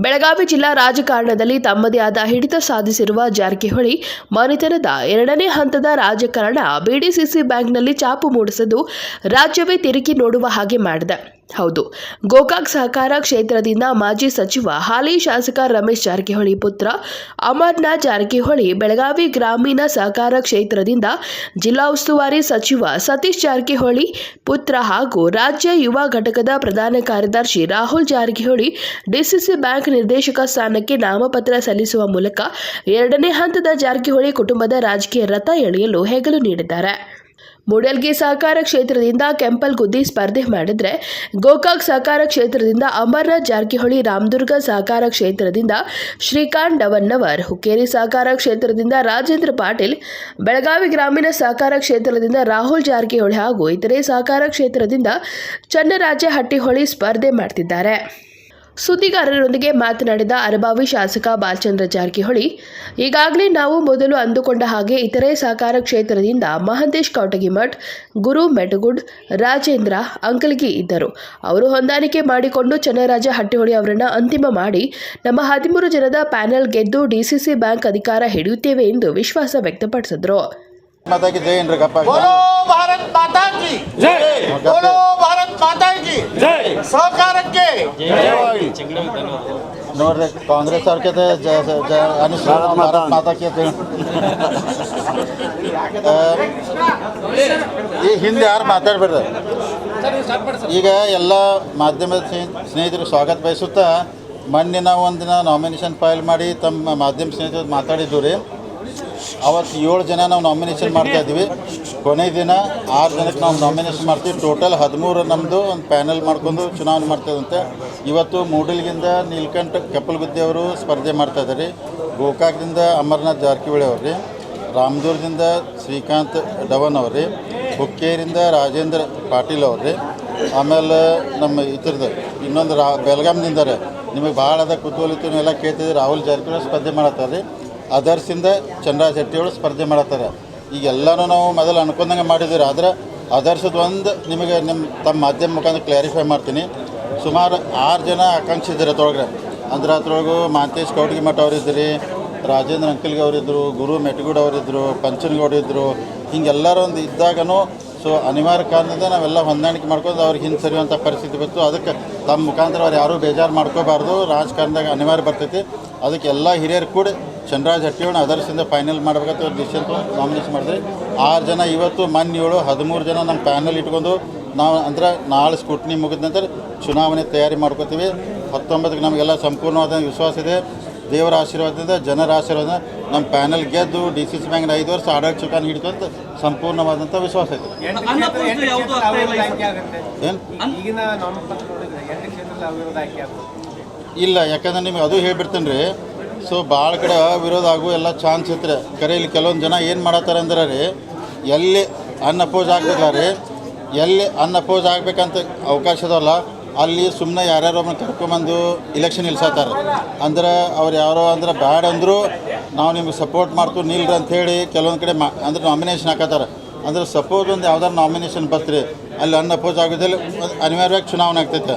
ಬೆಳಗಾವಿ ಜಿಲ್ಲಾ ರಾಜಕಾರಣದಲ್ಲಿ ತಮ್ಮದೇ ಆದ ಹಿಡಿತ ಸಾಧಿಸಿರುವ ಜಾರಕಿಹೊಳಿ, ಮನೆತನದ ಎರಡನೇ ಹಂತದ ರಾಜಕಾರಣ ಬಿಡಿಸಿಸಿ ಬ್ಯಾಂಕ್ನಲ್ಲಿ ಚಾಪು ಮೂಡಿಸದು ರಾಜ್ಯವೇ ತಿರುಗಿ ನೋಡುವ ಹಾಗೆ ಮಾಡಿದೆ. ಹೌದು. ಗೋಕಾಕ್ ಸಹಕಾರ ಕ್ಷೇತ್ರದಿಂದ ಮಾಜಿ ಸಚಿವ ಹಾಲಿ ಶಾಸಕ ರಮೇಶ್ ಜಾರಕಿಹೊಳಿ ಪುತ್ರ ಅಮರ್ನಾಥ್ ಜಾರಕಿಹೊಳಿ ಬೆಳಗಾವಿ ಗ್ರಾಮೀಣ ಸಹಕಾರ ಕ್ಷೇತ್ರದಿಂದ ಜಿಲ್ಲಾ ಉಸ್ತುವಾರಿ ಸಚಿವ ಸತೀಶ್ ಜಾರಕಿಹೊಳಿ ಪುತ್ರ ಹಾಗೂ ರಾಜ್ಯ ಯುವ ಘಟಕದ ಪ್ರಧಾನ ಕಾರ್ಯದರ್ಶಿ ರಾಹುಲ್ ಜಾರಕಿಹೊಳಿ ಡಿಸಿಸಿ ಬ್ಯಾಂಕ್ ನಿರ್ದೇಶಕ ಸ್ಥಾನಕ್ಕೆ ನಾಮಪತ್ರ ಸಲ್ಲಿಸುವ ಮೂಲಕ ಎರಡನೇ ಹಂತದ ಜಾರಕಿಹೊಳಿ ಕುಟುಂಬದ ರಾಜಕೀಯ ರಥ ಎಳೆಯಲು ಹೆಗಲು ನೀಡಿದ್ದಾರೆ. ಮೂಡಲ್ಗಿ ಸಹಕಾರ ಕ್ಷೇತ್ರದಿಂದ ಕೆಂಪಲ್ ಗುದ್ದಿ ಸ್ಪರ್ಧೆ ಮಾಡಿದ್ರೆ ಗೋಕಾಕ್ ಸಹಕಾರ ಕ್ಷೇತ್ರದಿಂದ ಅಮರ್ನಾಥ್ ಜಾರಕಿಹೊಳಿ, ರಾಮದುರ್ಗ ಸಹಕಾರ ಕ್ಷೇತ್ರದಿಂದ ಶ್ರೀಕಾಂತ್ ಡವನ್ನವರ್, ಹುಕ್ಕೇರಿ ಸಹಕಾರ ಕ್ಷೇತ್ರದಿಂದ ರಾಜೇಂದ್ರ ಪಾಟೀಲ್, ಬೆಳಗಾವಿ ಗ್ರಾಮೀಣ ಸಹಕಾರ ಕ್ಷೇತ್ರದಿಂದ ರಾಹುಲ್ ಜಾರಕಿಹೊಳಿ ಹಾಗೂ ಇತರೆ ಸಹಕಾರ ಕ್ಷೇತ್ರದಿಂದ ಚನ್ನರಾಜ ಹಟ್ಟಿಹೊಳಿ ಸ್ಪರ್ಧೆ ಮಾಡ್ತಿದ್ದಾರೆ. ಸುದ್ದಿಗಾರರೊಂದಿಗೆ ಮಾತನಾಡಿದ ಅರಬಾವಿ ಶಾಸಕ ಬಾಲಚಂದ್ರ ಜಾರಕಿಹೊಳಿ, ಈಗಾಗಲೇ ನಾವು ಮೊದಲು ಅಂದುಕೊಂಡ ಹಾಗೆ ಇತರೆ ಸಹಕಾರ ಕ್ಷೇತ್ರದಿಂದ ಮಹಂತೇಶ್ ಕೌಟಗಿಮಠ್ ಗುರು ಮೆಟಗುಡ್, ರಾಜೇಂದ್ರ, ಅಂಕಲ್ಗಿ ಇದ್ದರು. ಅವರು ಹೊಂದಾಣಿಕೆ ಮಾಡಿಕೊಂಡು ಚನ್ನರಾಜ ಹಟ್ಟಿಹೊಳಿ ಅವರನ್ನು ಅಂತಿಮ ಮಾಡಿ ನಮ್ಮ ಹದಿಮೂರು ಜನದ ಪ್ಯಾನೆಲ್ ಗೆದ್ದು ಡಿಸಿಸಿ ಬ್ಯಾಂಕ್ ಅಧಿಕಾರ ಹಿಡಿಯುತ್ತೇವೆ ಎಂದು ವಿಶ್ವಾಸ ವ್ಯಕ್ತಪಡಿಸಿದರು. माता की जय इंद्र गप्पा बोलो भारत माता की जय बोलो भारत माता की जय ಸಹಕಾರಕ್ಕೆ ನೋಡ್ರಿ ಕಾಂಗ್ರೆಸ್ ಅವ್ರ ಜ ಜ- ಜ- ಅನುಶ್ರೀ ಭಾರತ್ ಈ ಹಿಂದೆ ಯಾರು ಮಾತಾಡಬೇಡ್ರಿ? ಈಗ ಎಲ್ಲ ಮಾಧ್ಯಮದ ಸ್ನೇಹಿತರಿಗೆ ಸ್ವಾಗತ ಬಯಸುತ್ತಾ ಮಣ್ಣಿನ ಒಂದು ಒಂದಿನ ನಾಮಿನೇಷನ್ ಫೈಲ್ ಮಾಡಿ ತಮ್ಮ ಮಾಧ್ಯಮ ಸ್ನೇಹಿತರು ಮಾತಾಡಿದ್ದು ರೀ. ಅವತ್ತು ಏಳು ಜನ ನಾವು ನಾಮಿನೇಷನ್ ಮಾಡ್ತಾ ಇದ್ದೀವಿ. ಕೊನೆ ದಿನ ಆರು ಜನಕ್ಕೆ ನಾವು ನಾಮಿನೇಷನ್ ಮಾಡ್ತೀವಿ. ಟೋಟಲ್ ಹದಿಮೂರು ನಮ್ಮದು ಒಂದು ಪ್ಯಾನಲ್ ಮಾಡ್ಕೊಂಡು ಚುನಾವಣೆ ಮಾಡ್ತದಂತೆ ಇವತ್ತು ಮೂಡಲ್ಗಿಂದ ನೀಲ್ಕಂಠ ಗುದ್ದೆ ಅವರು ಸ್ಪರ್ಧೆ ಮಾಡ್ತಾ ಇದ್ದಾರೆ. ಗೋಕಾಕ್ದಿಂದ ಅಮರ್ನಾಥ್ ಜಾರಕಿಹೊಳಿ ಅವ್ರು ರೀ. ರಾಮದುರ್ಗದಿಂದ ಶ್ರೀಕಾಂತ್ ಡವನ್ ಅವ್ರು ರೀ. ಹುಕ್ಕೇರಿಂದ ರಾಜೇಂದ್ರ ಪಾಟೀಲ್ ಅವ್ರು ಆಮೇಲೆ ನಮ್ಮ ಇದ್ರದ್ದು ಇನ್ನೊಂದು ರಾ ಬೆಳಗಾಂನಿಂದ ರೀ. ನಿಮಗೆ ಭಾಳ ಅದ ಕುತೂಹಲಿತ ಎಲ್ಲ ಕೇಳ್ತಿದ್ದೀವಿ ರಾಹುಲ್ ಜಾರಕಿಹೊಳಿ ಸ್ಪರ್ಧೆ ಮಾಡತ್ತಾರೆ ರೀ ಅದರ್ಸಿಂದ ಚಂದ್ರರಾಜ್ ಶೆಟ್ಟಿಯವರು ಸ್ಪರ್ಧೆ ಮಾಡತ್ತಾರೆ ಈಗ ಎಲ್ಲನೂ ನಾವು ಮೊದಲು ಅನ್ಕೊಂಡಂಗೆ ಮಾಡಿದ್ದೀರಿ, ಆದ್ರೆ ಅದರ್ಸದ ಒಂದು ನಿಮಗೆ ನಿಮ್ಮ ತಮ್ಮ ಮಾಧ್ಯಮ ಮುಖಾಂತರ ಕ್ಲಾರಿಫೈ ಮಾಡ್ತೀನಿ. ಸುಮಾರು ಆರು ಜನ ಆಕಾಂಕ್ಷಿ ಇದ್ದಾರೆ ಅಂದ್ರೆ ಅದ್ರೊಳಗೂ ಮಾಂತೇಶ್ ಕೌಡ್ಗಿ ಮಠ ಅವರಿದ್ದೀರಿ ರಾಜೇಂದ್ರ ಅಂಕಲ್ಗೆ ಅವರಿದ್ದರು ಗುರು ಮೆಟಗೂಡ್ ಅವರಿದ್ದರು ಪಂಚನಗೌಡ ಇದ್ದರು ಹಿಂಗೆಲ್ಲರೂ ಒಂದು ಇದ್ದಾಗನೂ ಸೊ ಅನಿವಾರ್ಯ ಕಾರಣದಿಂದ ನಾವೆಲ್ಲ ಹೊಂದಾಣಿಕೆ ಮಾಡ್ಕೊಂಡು ಅವ್ರಿಗೆ ಹಿಂದೆ ಸರಿಯುವಂಥ ಪರಿಸ್ಥಿತಿ ಬಂತು. ಅದಕ್ಕೆ ತಮ್ಮ ಮುಖಾಂತರ ಅವ್ರು ಯಾರೂ ಬೇಜಾರು ಮಾಡ್ಕೋಬಾರ್ದು. ರಾಜಕಾರಣದಾಗ ಅನಿವಾರ್ಯ ಬರ್ತೈತಿ. ಅದಕ್ಕೆ ಎಲ್ಲ ಹಿರಿಯರು ಕೂಡ ಚಂದ್ರರಾಜ್ ಹಟ್ಟಿಯವನ್ನ ಅದರ್ಸಿಂದ ಫೈನಲ್ ಮಾಡ್ಬೇಕಂತ ಒಂದು ಡಿಸಿಷನ್ ನಾಮಿನೇಷನ್ ಮಾಡಿದ್ರಿ ಆರು ಜನ ಇವತ್ತು ಮೊನ್ನೆ ಏಳು ಹದಿಮೂರು ಜನ ನಮ್ಮ ಪ್ಯಾನಲ್ ಇಟ್ಕೊಂಡು ನಾವು ಅಂದ್ರೆ ನಾಳೆ ಸ್ಕೂಟ್ನಿ ಮುಗಿದ ನಂತರ ಚುನಾವಣೆ ತಯಾರಿ ಮಾಡ್ಕೋತೀವಿ. ಹತ್ತೊಂಬತ್ತಕ್ಕೆ ನಮಗೆಲ್ಲ ಸಂಪೂರ್ಣವಾದ ವಿಶ್ವಾಸ ಇದೆ. ದೇವರ ಆಶೀರ್ವಾದದಿಂದ ಜನರ ಆಶೀರ್ವಾದ ನಮ್ಮ ಪ್ಯಾನಲ್ ಗೆದ್ದು ಡಿ ಸಿ ಸಿ ಬ್ಯಾಂಕ್ನ ಐದು ವರ್ಷ ಆಡಳಿತ ಚುಕಾನ್ ಹಿಡಿತು ಅಂತ ಸಂಪೂರ್ಣವಾದಂಥ ವಿಶ್ವಾಸ ಇದೆ. ಏನು? ಇಲ್ಲ ಯಾಕಂದ್ರೆ ನಿಮ್ಗೆ ಅದು ಹೇಳ್ಬಿಡ್ತೇನೆ ರೀ ಸೊ ಭಾಳ ಕಡೆ ವಿರೋಧ ಆಗು, ಎಲ್ಲ ಚಾನ್ಸ್ ಇತ್ತು ಕರೆ ಇಲ್ಲಿ ಕೆಲವೊಂದು ಜನ ಏನು ಮಾಡತ್ತಾರೆ ಅಂದ್ರೆ ರೀ, ಎಲ್ಲಿ ಅನ್ಅಪೋಸ್ ಆಗ್ಬೇಕಲ್ಲ ರೀ, ಎಲ್ಲಿ ಅನ್ಅಪೋಸ್ ಆಗ್ಬೇಕಂತ ಅವಕಾಶ ಅದಲ್ಲ ಅಲ್ಲಿ ಸುಮ್ಮನೆ ಯಾರ್ಯಾರೋ ಒಮ್ಮೆ ಕರ್ಕೊಂಬಂದು ಇಲೆಕ್ಷನ್ ನಿಲ್ಸತ್ತಾರೆ. ಅಂದ್ರೆ ಅವ್ರು ಯಾರೋ ಅಂದ್ರೆ ಬ್ಯಾಡ್ ಅಂದರೂ ನಾವು ನಿಮ್ಗೆ ಸಪೋರ್ಟ್ ಮಾಡ್ತೀವಿ, ನಿಲ್ರಿ ಅಂಥೇಳಿ ಕೆಲವೊಂದು ಕಡೆ ಮಾ, ಅಂದ್ರೆ ನಾಮಿನೇಷನ್ ಹಾಕತ್ತಾರೆ. ಅಂದ್ರೆ ಸಪೋಸ್ ಒಂದು ಯಾವ್ದಾರು ನಾಮಿನೇಷನ್ ಬರ್ತೀರಿ, ಅಲ್ಲಿ ಅನ್ಅಪೋಸ್ ಆಗೋದಿಲ್ಲ, ಅನಿವಾರ್ಯವಾಗಿ ಚುನಾವಣೆ ಆಗ್ತೈತೆ.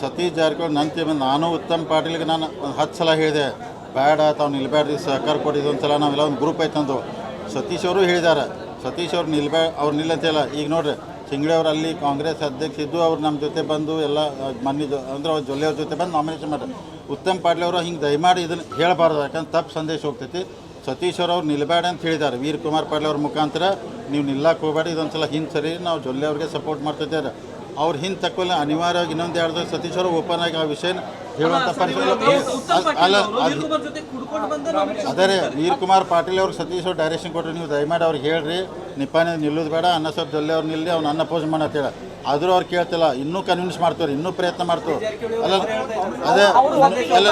ಸತೀಶ್ ಜಾರಕಿಹೊಳಿ ನನ್ನ ಬಂದು ನಾನು ಉತ್ತಮ್ ಪಾಟೀಲ್ಗೆ ನಾನು ಒಂದು ಹತ್ತು ಸಲ ಹೇಳಿದೆ. ಬೇಡ, ತಾವು ನಿಲ್ಬೇಡ್ರಿ ಸಹಕಾರ ಕೊಟ್ಟಿದ್ದು ಒಂದು ಸಲ ನಾವೆಲ್ಲ ಒಂದು ಗ್ರೂಪ್ ಐತಂದು ಸತೀಶ್ ಅವರು ಹೇಳಿದ್ದಾರೆ. ಸತೀಶ್ ಅವ್ರು ನಿಲ್ಬೇ, ಅವ್ರು ನಿಲ್ಲಂತೆಲ್ಲ. ಈಗ ನೋಡ್ರಿ ಅವ್ರು ಅಲ್ಲಿ ಕಾಂಗ್ರೆಸ್ ಅಧ್ಯಕ್ಷ ಇದ್ದು ಅವ್ರು ನಮ್ಮ ಜೊತೆ ಬಂದು ಎಲ್ಲ ಮನ್ನಿದ್ದು ಅಂದ್ರೆ ಅವ್ರ ಜೊಲ್ಲೆ ಅವ್ರ ಜೊತೆ ಬಂದು ನಾಮಿನೇಷನ್ ಮಾಡ್ತಾರೆ ಉತ್ತಮ್ ಪಾಟೀಲ್ ಅವರು ಹಿಂಗೆ ದಯಮಾಡಿ ಇದನ್ನು ಹೇಳಬಾರ್ದು, ಯಾಕಂದ್ರೆ ತಪ್ಪು ಸಂದೇಶ ಹೋಗ್ತೈತಿ. ಸತೀಶ್ ಅವ್ರು ನಿಲ್ಬೇಡ ಅಂತ ಹೇಳಿದ್ದಾರೆ. ವೀರ್ ಕುಮಾರ್ ಪಾಟೀಲ್ ಅವ್ರ ಮುಖಾಂತರ ನೀವು ನಿಲ್ಲಕ್ಕೆ ಹೋಗಬೇಡಿ ಇದೊಂದು ಸಲ ಹಿಂದೆ ಸರಿ, ನಾವು ಜೊಲ್ಲೆ ಅವ್ರಿಗೆ ಸಪೋರ್ಟ್ ಮಾಡ್ತಿದ್ದಾರೆ ಅವ್ರು ಹಿಂದೆ ತಕ್ಕೊಲ್ಲ ಅನಿವಾರ್ಯವಾಗಿ ಇನ್ನೊಂದು ಎರಡು ಸತೀಶ್ ಅವರು ಓಪನ್ ಆಗಿ ಆ ವಿಷಯ ಹೇಳುವಂಥ ಪರಿಸ್ಥಿತಿ ಅಲ್ಲ ಅದು ಜೊತೆ ಕುಡ್ಕೊಂಡು ಬಂದ ಅದೇ ರೀ ವೀರ್ ಕುಮಾರ್ ಪಾಟೀಲ್ ಅವ್ರಿಗೆ ಸತೀಶ್ ಅವ್ರು ಡೈರೆಕ್ಷನ್ ಕೊಟ್ಟರು ನೀವು ದಯಮಾಡಿ ಅವ್ರಿಗೆ ಹೇಳ್ರಿ ನಿಪ್ಪಾನೆ ನಿಲ್ಲೋದು ಬೇಡ ಅನ್ನ ಸ್ವಲ್ಪ ಜೊಲ್ಲೆ ಅವ್ರು ನಿಲ್ಲಿ ಅವ್ನು ಅನ್ನ ಪೋಸ್ ಹೇಳ. ಆದರೂ ಅವ್ರು ಕೇಳ್ತಿಲ್ಲ ಇನ್ನೂ ಕನ್ವಿನ್ಸ್ ಮಾಡ್ತಾರೆ ಇನ್ನೂ ಪ್ರಯತ್ನ ಮಾಡ್ತಾರೆ ಅಲ್ಲ ಅದೇ ಅಲ್ಲ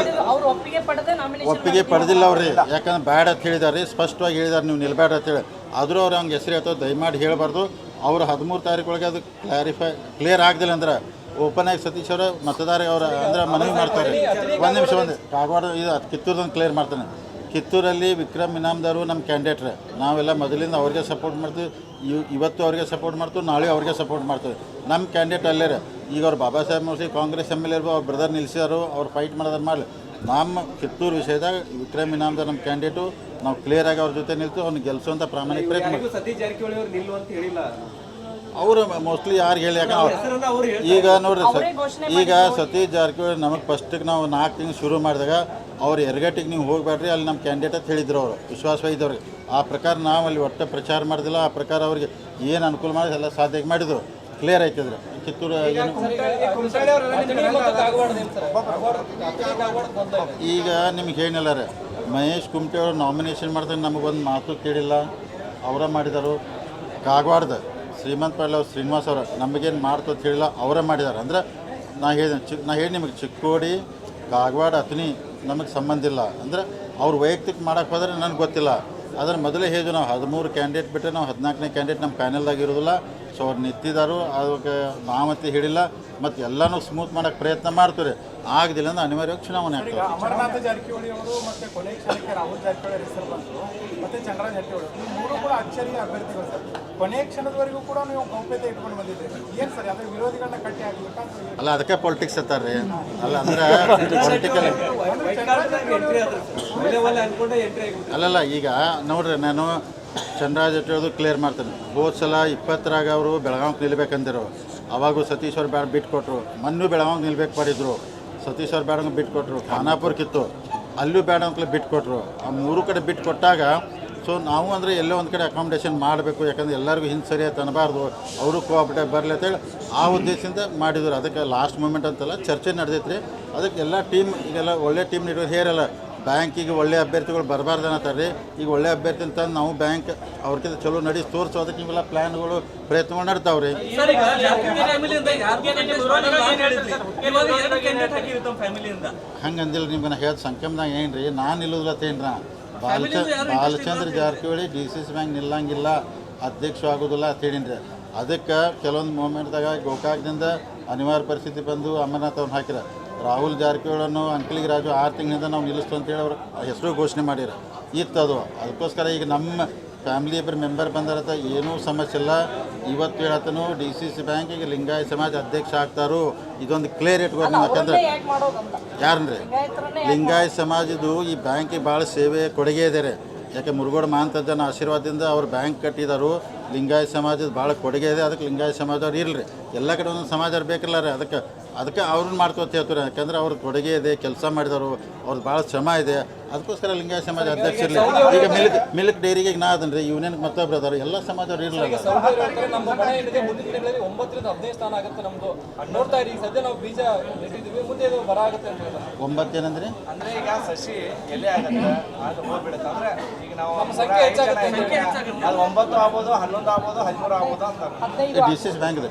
ಒಪ್ಪಿಗೆ ಪಡೆದ ನಾಮಿನೇಷನ್ ಒಪ್ಪಿಗೆ ಪಡೆದಿಲ್ಲ ಅವ್ರಿ ಯಾಕಂದ್ರೆ ಬ್ಯಾಡ ಅಂತ ಹೇಳಿದಾರೆ ಸ್ಪಷ್ಟವಾಗಿ ಹೇಳಿದಾರೆ ನೀವು ನಿಲ್ಬೇಡ ಅಂತೇಳಿ ಆದರೂ ಅವ್ರು ಹಂಗೆ ಹೆಸರು ಹೇಳ್ತಾರೆ ದಯಮಾಡಿ ಹೇಳಬಾರ್ದು. ಅವ್ರು ಹದಿಮೂರು ತಾರೀಕೊಳಗೆ ಅದು ಕ್ಲಾರಿಫೈ ಕ್ಲಿಯರ್ ಆಗದಿಲ್ಲ ಅಂದ್ರೆ ಓಪನ್ ಆಗಿ ಸತೀಶ್ ಅವರು, ಮತದಾರ ಅವರ, ಅಂದ್ರೆ ಮನವಿ ಮಾಡ್ತಾರೆ. ಒಂದು ನಿಮಿಷ, ಒಂದು ಕಾಗವಾಡ, ಇದು ಕಿತ್ತೂರ್ದೊಂದು ಕ್ಲಿಯರ್ ಮಾಡ್ತಾನೆ. ಕಿತ್ತೂರಲ್ಲಿ ವಿಕ್ರಮ್ ಇನಾಮ್ದಾರು ನಮ್ಮ ಕ್ಯಾಂಡಿಡೇಟ್ರೆ ನಾವೆಲ್ಲ ಮೊದಲಿಂದ ಅವ್ರಿಗೆ ಸಪೋರ್ಟ್ ಮಾಡ್ತೀವಿ, ಇವ್, ಇವತ್ತು ಅವ್ರಿಗೆ ಸಪೋರ್ಟ್ ಮಾಡ್ತೀವಿ, ನಾಳೆ ಅವ್ರಿಗೆ ಸಪೋರ್ಟ್ ಮಾಡ್ತೀವಿ. ನಮ್ಮ ಕ್ಯಾಂಡಿಡೇಟ್ ಅಲ್ಲೇ ಈಗ ಅವ್ರು ಬಾಬಾ ಸಾಹೇಬ್ ಮೋಸಿ ಕಾಂಗ್ರೆಸ್ ಎಂ ಎಲ್ ಎರ್ಬೋ ಅವ್ರ ಬ್ರದರ್ ನಿಲ್ಲಿಸಿದಾರು ಅವ್ರು ಫೈಟ್ ಮಾಡೋದನ್ನ ಮಾಡಲಿ. ನಮ್ಮ ಕಿತ್ತೂರು ವಿಷಯದಾಗ ವಿಕ್ರಮ್ ಇನಾಮ್ದಾರ್ ನಮ್ಮ ಕ್ಯಾಂಡಿಡೇಟು ನಾವು ಕ್ಲಿಯರ್ ಆಗಿ ಅವ್ರ ಜೊತೆ ನಿಲ್ತು ಅವ್ನು ಗೆಲ್ಸುವಂಥ ಪ್ರಾಮಾಣಿಕ ಪ್ರಯತ್ನ ಮಾಡ್ತೀವಿ ಯಾರಿಗೂ ಸತೀಶ್ ಜಾರಕಿಹೊಳಿ ಅವರು ನಿಲ್ಲು ಅಂತ ಹೇಳಿಲ್ಲ. ಅವರು ಮೋಸ್ಟ್ಲಿ ಯಾರು ಹೇಳಿ ಯಾಕಂದ್ರೆ ಅವ್ರು- ಹೆಸರನ್ನ ಅವ್ರು ಹೇಳ್ತಾರೆ. ಈಗ ನೋಡ್ರಿ ಸರ್ ಈಗ ಸತೀಶ್ ಜಾರಕಿಹೊಳಿ ನಮಗೆ ಫಸ್ಟಿಗೆ ನಾವು ನಾಲ್ಕು ತಿಂಗಳು ಶುರು ಮಾಡಿದಾಗ ಅವ್ರು ಎರಗಟ್ಟಿಗೆ ನೀವು ಹೋಗ್ಬೇಡ್ರಿ ಅಲ್ಲಿ ನಮ್ಮ ಕ್ಯಾಂಡಿಡೇಟ್ ಅಂತ ಹೇಳಿದ್ರು ಅವರು ವಿಶ್ವಾಸ ಇದ್ದವ್ರಿಗೆ. ಆ ಪ್ರಕಾರ ನಾವು ಅಲ್ಲಿ ಒಟ್ಟು ಪ್ರಚಾರ ಮಾಡಿದಿಲ್ಲ ಆ ಪ್ರಕಾರ ಅವ್ರಿಗೆ ಏನು ಅನುಕೂಲ ಮಾಡಿ ಎಲ್ಲ ಸಾಧ್ಯ ಮಾಡಿದ್ರು. ಕ್ಲಿಯರ್ ಆಯ್ತಿದ್ರೆ ಕಿತ್ತೂರು ಏನು ಈಗ ನಿಮ್ಗೆ ಏನಿಲ್ಲ ರೀ. ಮಹೇಶ್ ಕುಮಟೆ ಅವರು ನಾಮಿನೇಷನ್ ಮಾಡಿದಾಗ ನಮಗೊಂದು ಮಾತು ಕೇಳಿಲ್ಲ. ಅವರ ಮಾಡಿದರು. ಕಾಗವಾಡದ ಶ್ರೀಮಂತ್ ಅವ್ರು, ಶ್ರೀನಿವಾಸ್ ಅವರು, ನಮಗೇನು ಮಾಡ್ತು ಅಂತ ಹೇಳಿಲ್ಲ ಅವರೇ ಮಾಡಿದ್ದಾರೆ ಅಂದ್ರೆ ನಾ ಹೇಳಿದೆ ಚಿಕ್ಕ ನಾ ಹೇಳಿ ನಿಮಗೆ, ಚಿಕ್ಕೋಡಿ, ಕಾಗವಾಡ ಅತನಿ ನಮಗೆ ಸಂಬಂಧ ಇಲ್ಲ. ಅಂದ್ರೆ ಅವ್ರು ವೈಯಕ್ತಿಕ ಮಾಡೋಕ್ಕೆ ಹೋದರೆ ನನಗೆ ಗೊತ್ತಿಲ್ಲ. ಅದ್ರ ಮೊದಲೇ ಹೇಳಿದ್ವಿ ನಾವು, ಹದಿಮೂರು ಕ್ಯಾಂಡಿಡೇಟ್ ಬಿಟ್ಟರೆ ನಾವು ಹದಿನಾಲ್ಕನೇ ಕ್ಯಾಂಡಿಡೇಟ್ ನಮ್ಮ ಪ್ಯಾನೆಲ್ದಾಗ ಇರೋದಿಲ್ಲ. ಸೊ ಅವ್ರು ನಿಂತಿದ್ದಾರು ಅದಕ್ಕೆ ಮಾಮತಿ ಹಿಡಿಲ್ಲ ಮತ್ತು ಎಲ್ಲನೂ ಸ್ಮೂತ್ ಮಾಡೋಕ್ಕೆ ಪ್ರಯತ್ನ ಮಾಡ್ತಾರೆ ಆಗದಿಲ್ಲ ಅಂದ್ರೆ ಅನಿವಾರ್ಯವಾಗಿ ಚುನಾವಣೆ ಆಗ್ತದೆ. ಅಮರನಾಥ ಜಾರಕಿಹೊಳಿ ಅವರು ಮತ್ತೆ ಕೊನೆ ಕ್ಷಣಕ್ಕೆ ರಾಹುಲ್ ಜಾರಕಿಹೊಳಿ ಹೆಸರು ಬಂತು ಮತ್ತೆ ಚಂದ್ರರಾಜ್ ಜಾರಕಿಹೊಳಿ ಈ ಮೂರು ಕೂಡ ಅಚ್ಚರಿಯ ಅಭ್ಯರ್ಥಿಗಳು ಸರ್. ಕೊನೆ ಕ್ಷಣದವರೆಗೂ ಕೂಡ ನೀವು ಗೌಪ್ಯತೆ ಇಟ್ಕೊಂಡು ಬಂದಿದ್ದೀರಿ. ಏನು ಸರ್ ಅದ್ರ ವಿರೋಧಿಗಳನ್ನ ಕಟ್ಟಿ ಹಾಕ್ಬೇಕಾ ಅಲ್ಲ ಅದಕ್ಕೆ ಪೊಲಿಟಿಕ್ಸ್ ಅಂತಾರೆ ಅಲ್ಲ ಅಂದ್ರೆ ಪೊಲಿಟಿಕಲ್ ಅಲ್ಲಲ್ಲ ಈಗ ನೋಡ್ರಿ ನಾನು ಚಂದ್ರರಾಜ್ ಹೇಳೋದು ಕ್ಲಿಯರ್ ಮಾಡ್ತಾನೆ. ಹೋದ ಸಲ ಇಪ್ಪತ್ತರಾಗ ಅವರು ಬೆಳಗಾವಿಗೆ ನಿಲ್ಬೇಕಂದಿರು. ಅವಾಗೂ ಸತೀಶ್ ಅವ್ರು ಬೇಡ ಬಿಟ್ಕೊಟ್ರು ಮೊನ್ನೂ ಬೆಳಗಾವಿಗೆ ನಿಲ್ಬೇಕು ಮಾಡಿದ್ರು. ಸತೀಶ್ ಅವ್ರು ಬೇಡ ಬಿಟ್ಕೊಟ್ರು ಖಾನಾಪುರಕ್ಕಿತ್ತು ಅಲ್ಲೂ ಬೇಡ ಅಂತಲೇ ಬಿಟ್ಕೊಟ್ರು ಆ ಮೂರು ಕಡೆ ಬಿಟ್ಟು ಕೊಟ್ಟಾಗ ಸೊ ನಾವು ಅಂದರೆ ಎಲ್ಲೋ ಒಂದು ಕಡೆ ಅಕಾಮಿಡೇಷನ್ ಮಾಡಬೇಕು. ಯಾಕಂದ್ರೆ ಎಲ್ಲರಿಗೂ ಹಿಂದೆ ಸರಿಯಾಗಿ ಅನ್ನಬಾರ್ದು ಅವರು ಕೋಆಪ್ರೇಟಿವ್ ಬರಲಿ ಅಂತೇಳಿ ಆ ಉದ್ದೇಶದಿಂದ ಮಾಡಿದ್ರು. ಅದಕ್ಕೆ ಲಾಸ್ಟ್ ಮೂಮೆಂಟ್ ಅಂತಲ್ಲ ಚರ್ಚೆ ನಡೆದೈತ್ರಿ. ಅದಕ್ಕೆ ಎಲ್ಲ ಟೀಮ್ ಈಗೆಲ್ಲ ಒಳ್ಳೆ ಟೀಮ್ ನೀಡೋದು ಹೇರಲ್ಲ. ಬ್ಯಾಂಕಿಗೆ ಒಳ್ಳೆ ಅಭ್ಯರ್ಥಿಗಳು ಬರಬಾರ್ದು ಅನ್ನತ್ತಾರೆ ಈಗ ಒಳ್ಳೆ ಅಭ್ಯರ್ಥಿ ಅಂತ ನಾವು ಬ್ಯಾಂಕ್ ಅವ್ರಕ್ಕಿಂತ ಚಲೋ ನಡೆಸಿ ತೋರಿಸೋದಕ್ಕೆ ಇವೆಲ್ಲ ಪ್ಲ್ಯಾನ್ಗಳು ಪ್ರಯತ್ನಗಳು ರೀ ಹಂಗೆ ಅಂದಿಲ್ಲ ನಿಮ್ಗೆ ನಾ ಹೇಳ್ದ ಸಂಕಮ್ದಾಗ ಏನು ರೀ ನಾನು ಇಲ್ಲದ್ರತ್ತೇನ್ರ Balachandra Balachandra Jarkiholi D C C bank ನಿಲ್ಲಂಗಿಲ್ಲ. ಅಧ್ಯಕ್ಷ ಆಗೋದಿಲ್ಲ ಅಂತ ರೀ ಅದಕ್ಕೆ ಕೆಲವೊಂದು ಮೂಮೆಂಟ್ದಾಗ ಗೋಕಾಕ್ದಿಂದ ಅನಿವಾರ್ಯ ಪರಿಸ್ಥಿತಿ ಬಂದು ಅಮರನಾಥ್ ಅವ್ರನ್ನ ಹಾಕಿರ ರಾಹುಲ್ ಜಾರಕಿಹೊಳನ್ನು ಅಂಕಲಿಗೆ ರಾಜು ಆರು ತಿಂಗಳಿಂದ ನಾವು ನಿಲ್ಲಿಸ್ತು ಅಂತೇಳಿ ಅವ್ರು ಹೆಸರು ಘೋಷಣೆ ಮಾಡಿರ. ಇತ್ತು ಅದು. ಅದಕ್ಕೋಸ್ಕರ ಈಗ ನಮ್ಮ ಫ್ಯಾಮಿಲಿ ಇಬ್ಬರು ಮೆಂಬರ್ ಬಂದಾರತ್ತ ಏನೂ ಸಮಸ್ಯೆ ಇಲ್ಲ. ಇವತ್ತು ಹೇಳತ್ತನು ಡಿ ಸಿ ಸಿ ಬ್ಯಾಂಕ್ ಈಗ ಲಿಂಗಾಯತ ಸಮಾಜ ಅಧ್ಯಕ್ಷ ಆಗ್ತಾರೋ. ಇದೊಂದು ಕ್ಲಿಯರ್ ಇಟ್ಕೊಂಡು ಯಾಕಂದ್ರೆ ಯಾರನ್ರಿ? ಲಿಂಗಾಯತ ಸಮಾಜದ್ದು ಈ ಬ್ಯಾಂಕಿಗೆ ಭಾಳ ಸೇವೆ ಕೊಡುಗೆ ಇದ್ದಾರೆ ಯಾಕೆ ಮುರುಗೋಡ ಮಹಾಂತಜ್ಜನ ಆಶೀರ್ವಾದದಿಂದ ಅವ್ರು ಬ್ಯಾಂಕ್ ಕಟ್ಟಿದಾರು. ಲಿಂಗಾಯತ ಸಮಾಜದ ಭಾಳ ಕೊಡುಗೆ ಇದೆ. ಅದಕ್ಕೆ ಲಿಂಗಾಯತ ಸಮಾಜದವ್ರು ಇರಲಿ. ಎಲ್ಲ ಕಡೆ ಒಂದೊಂದು ಸಮಾಜ ಬೇಕಿಲ್ಲ ರೀ. ಅದಕ್ಕೆ ಅದಕ್ಕೆ ಅವ್ರನ್ನ ಮಾಡ್ಕೋತ ಹೇಳ್ತಾರೆ? ಯಾಕಂದ್ರೆ ಅವ್ರ ಕೊಡುಗೆ ಇದೆ ಕೆಲಸ ಮಾಡಿದವರು ಅವ್ರದ್ದು ಭಾಳ ಶ್ರಮ ಇದೆ. ಅದಕ್ಕೋಸ್ಕರ ಲಿಂಗಾಯತ ಸಮಾಜ ಅಧ್ಯಕ್ಷ ಇರಲಿ. ಈಗ ಮಿಲ್ಕ್ ಮಿಲ್ಕ್ ಡೈರಿಗೆ ನಾ ಅದನ್ನ ರೀ ಯೂನಿಯನ್ಗೆ ಮತ್ತೊಬ್ರು ಅದಾರ ಎಲ್ಲ ಸಮಾಜದವ್ರು ಇರಲಿಲ್ಲ. ನಮ್ಮ ಮನೆ ಏನಿದೆ ಮುಂದಿನ ದಿನಗಳಲ್ಲಿ ಒಂಬತ್ತರಿಂದ ಹದಿನೈದು ಸ್ಥಾನ ಆಗುತ್ತೆ ನಮ್ದು. ನೋಡ್ತಾ ಇರಿ ಸದ್ಯ ನಾವು ಬೀಜ ನೆಟ್ಟಿದ್ದೀವಿ. ಮುಂದೆ ಇದು ಬರ ಆಗುತ್ತೆ ಅಂತ ಹೇಳ್ತಾರೆ. ಒಂಬತ್ತು ಏನಂದ್ರೆ ಅಂದ್ರೆ ಈಗ ಸಸಿ ಎಲೆ ಆಗತ್ತೆ ಅದು ಹೋಗ್ಬಿಡುತ್ತೆ. ಅಂದ್ರೆ ಈಗ ನಾವು ಸಂಖ್ಯೆ ಹೆಚ್ಚಾಗುತ್ತೆ. ಇದ್ದೀವಿ. ಅದು ಒಂಬತ್ತು ಆಗ್ಬೋದು ಹನ್ನೊಂದು ಆಗ್ಬೋದು ಹದಿಮೂರು ಆಗ್ಬೋದು ಅಂತ ಡಿಸಿಸ್ ಡಿ ಸಿ ಬ್ಯಾಂಕ್ ಇದೆ.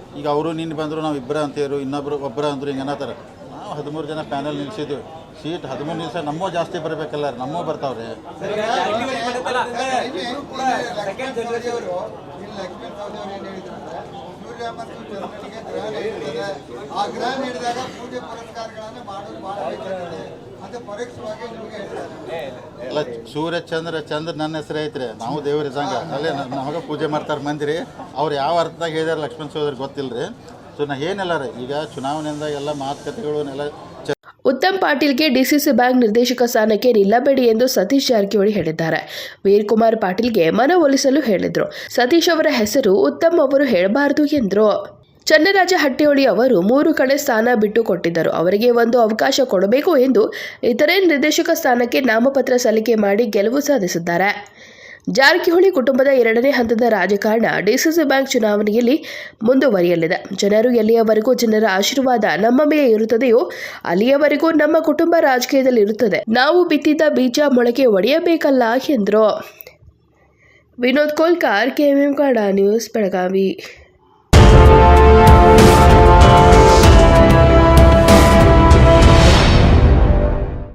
ಈಗ ಅವರು ನಿನ್ನ ಬಂದರು, ನಾವು ಇಬ್ಬರ ಅಂತೇರು ಇನ್ನೊಬ್ರು ಒಬ್ಬರ ಅಂದರು ಹಿಂಗೆ ಅನ್ನತ್ತಾರ. ನಾವು ಹದಿಮೂರು ಜನ ಪ್ಯಾನಲ್ ನಿಲ್ಸಿದ್ವಿ. ಸೀಟ್ ಹದಿಮೂರು ನಿಲ್ಸ, ನಮ್ಮೂ ಜಾಸ್ತಿ ಬರಬೇಕಲ್ಲ ನಮ್ಮೂ ಬರ್ತಾವ್ರಿ. ಆ ನೀಡಿದಾಗ ಪೂಜೆ ಪುರಸ್ಕಾರಗಳನ್ನು ಎಲ್ಲ ಸೂರ್ಯ ಚಂದ್ರ ಚಂದ್ರ ನನ್ನ ಹೆಸರು ಐತ್ರಿ. ನಾವು ದೇವ್ರ ಇದ್ದಂಗೆ. ಅಲ್ಲೇ ನಮಗೆ ಪೂಜೆ ಮಾಡ್ತಾರೆ ಮಂದಿರಿ. ಅವ್ರು ಯಾವ ಅರ್ಥದಾಗ ಹೇಳಿದಾರೆ ಲಕ್ಷ್ಮಣ ಸೋದರ್ ಗೊತ್ತಿಲ್ಲರಿ ಸೊ ನಾ ಏನಿಲ್ಲ ರೀ ಈಗ ಚುನಾವಣೆಯಿಂದ ಎಲ್ಲ ಮಾತುಕತೆಗಳು ಎಲ್ಲ ಉತ್ತಮ್ ಪಾಟೀಲ್ಗೆ ಡಿಸಿಸಿ ಬ್ಯಾಂಕ್ ನಿರ್ದೇಶಕ ಸ್ಥಾನಕ್ಕೆ ನಿಲ್ಲಬೇಡಿ ಎಂದು ಸತೀಶ್ ಜಾರಕಿಹೊಳಿ ಹೇಳಿದ್ದಾರೆ. ವೀರ್ಕುಮಾರ್ ಪಾಟೀಲ್ಗೆ ಮನವೊಲಿಸಲು ಹೇಳಿದರು. ಸತೀಶ್ ಅವರ ಹೆಸರು ಉತ್ತಮ್ ಅವರು ಹೇಳಬಾರದು ಎಂದರು. ಚನ್ನರಾಜ ಹಟ್ಟಿಹೊಳಿ ಅವರು ಮೂರು ಕಡೆ ಸ್ಥಾನ ಬಿಟ್ಟು ಕೊಟ್ಟಿದ್ದರು ಅವರಿಗೆ ಒಂದು ಅವಕಾಶ ಕೊಡಬೇಕು ಎಂದು ಇತರೆ ನಿರ್ದೇಶಕ ಸ್ಥಾನಕ್ಕೆ ನಾಮಪತ್ರ ಸಲ್ಲಿಕೆ ಮಾಡಿ ಗೆಲುವು ಸಾಧಿಸಿದ್ದಾರೆ. ಜಾರಕಿಹೊಳಿ ಕುಟುಂಬದ ಎರಡನೇ ಹಂತದ ರಾಜಕಾರಣ ಡಿಸಿಸಿ ಬ್ಯಾಂಕ್ ಚುನಾವಣೆಯಲ್ಲಿ ಮುಂದುವರಿಯಲಿದೆ. ಜನರು ಎಲ್ಲಿಯವರೆಗೂ ಜನರ ಆಶೀರ್ವಾದ ನಮ್ಮ ಮೇಲೆ ಇರುತ್ತದೆಯೋ ಅಲ್ಲಿಯವರೆಗೂ ನಮ್ಮ ಕುಟುಂಬ ರಾಜಕೀಯದಲ್ಲಿ ಇರುತ್ತದೆ. ನಾವು ಬಿತ್ತಿದ್ದ ಬೀಜ ಮೊಳಕೆ ಒಡೆಯಬೇಕಲ್ಲ ಎಂದರು. ವಿನೋದ್ ಕೋಲ್ಕಾರ್, ಕೆಎಂಎಂ ಕಾಡಾ ನ್ಯೂಸ್, ಬೆಳಗಾವಿ.